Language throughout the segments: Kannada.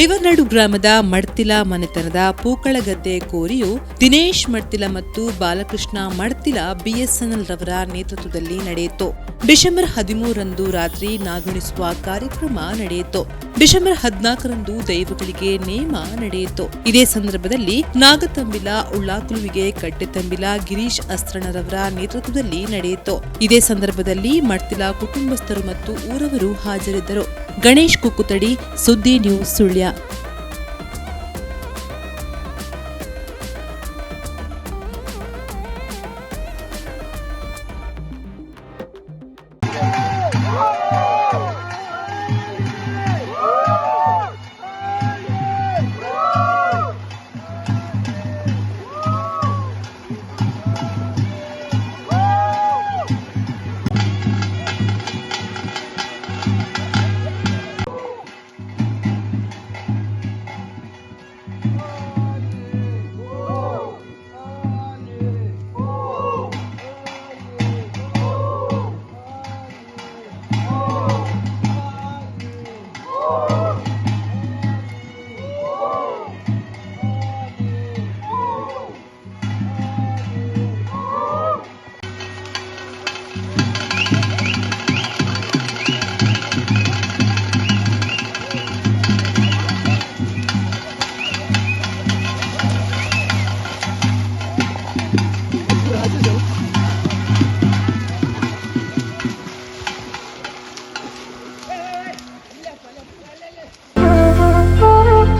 ಐವರ್ನಾಡು ಗ್ರಾಮದ ಮಡ್ತಿಲ ಮನೆತನದ ಪೂಕಳಗದ್ದೆ ಕೋರಿಯು ದಿನೇಶ್ ಮಡ್ತಿಲ ಮತ್ತು ಬಾಲಕೃಷ್ಣ ಮಡ್ತಿಲ ಬಿಎಸ್ಎನ್ಎಲ್ ರವರ ನೇತೃತ್ವದಲ್ಲಿ ನಡೆಯಿತು. ಡಿಸೆಂಬರ್ ಹದಿಮೂರರಂದು ರಾತ್ರಿ ನಾಗುಣಿಸುವ ಕಾರ್ಯಕ್ರಮ ನಡೆಯಿತು. ಡಿಸೆಂಬರ್ ಹದಿನಾಲ್ಕರಂದು ದೈವಗಳಿಗೆ ನೇಮ ನಡೆಯಿತು. ಇದೇ ಸಂದರ್ಭದಲ್ಲಿ ನಾಗತಂಬಿಲ ಉಳ್ಳಾಕುಲುವಿಗೆ ಕಟ್ಟೆತಂಬಿಲ, ಗಿರೀಶ್ ಅಸ್ತ್ರಣರವರ ನೇತೃತ್ವದಲ್ಲಿ ನಡೆಯಿತು. ಇದೇ ಸಂದರ್ಭದಲ್ಲಿ ಮಡ್ತಿಲ ಕುಟುಂಬಸ್ಥರು ಮತ್ತು ಊರವರು ಹಾಜರಿದ್ದರು. ಗಣೇಶ್ ಕುಕ್ಕುತಡಿ, ಸುದ್ದಿ ನ್ಯೂಸ್ ಸುಳ್ಯ.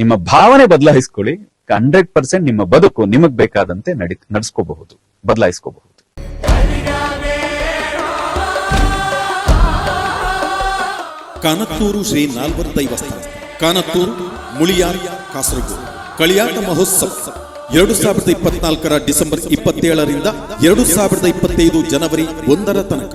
ನಿಮ್ಮ ಭಾವನೆ ಬದಲಾಯಿಸ್ಕೊಳ್ಳಿ ಹಂಡ್ರೆಡ್ ಪರ್ಸೆಂಟ್ ನಿಮ್ಮ ಬದುಕು ನಿಮಗ್ ಬೇಕಾದಂತೆ ನಡಿ, ನಡ್ಸ್ಕೋಬಹುದು, ಬದಲಾಯಿಸ್ಕೋಬಹುದು. ಕಾನತ್ತೂರು ಶ್ರೀ ನಾಲ್ವರ್ ದೈವಸ್ಥಾನ ಕಾನತ್ತೂರು, ಮುಳಿಯಾರ್, ಕಾಸರಗೋಡು. ಕಳಿಯಾಟ ಮಹೋತ್ಸವ, ಎರಡು ಸಾವಿರದ ಇಪ್ಪತ್ನಾಲ್ಕರ ಡಿಸೆಂಬರ್ ಇಪ್ಪತ್ತೇಳರಿಂದ ಎರಡು ಸಾವಿರದ ಇಪ್ಪತ್ತೈದು ಜನವರಿ ಒಂದರ ತನಕ.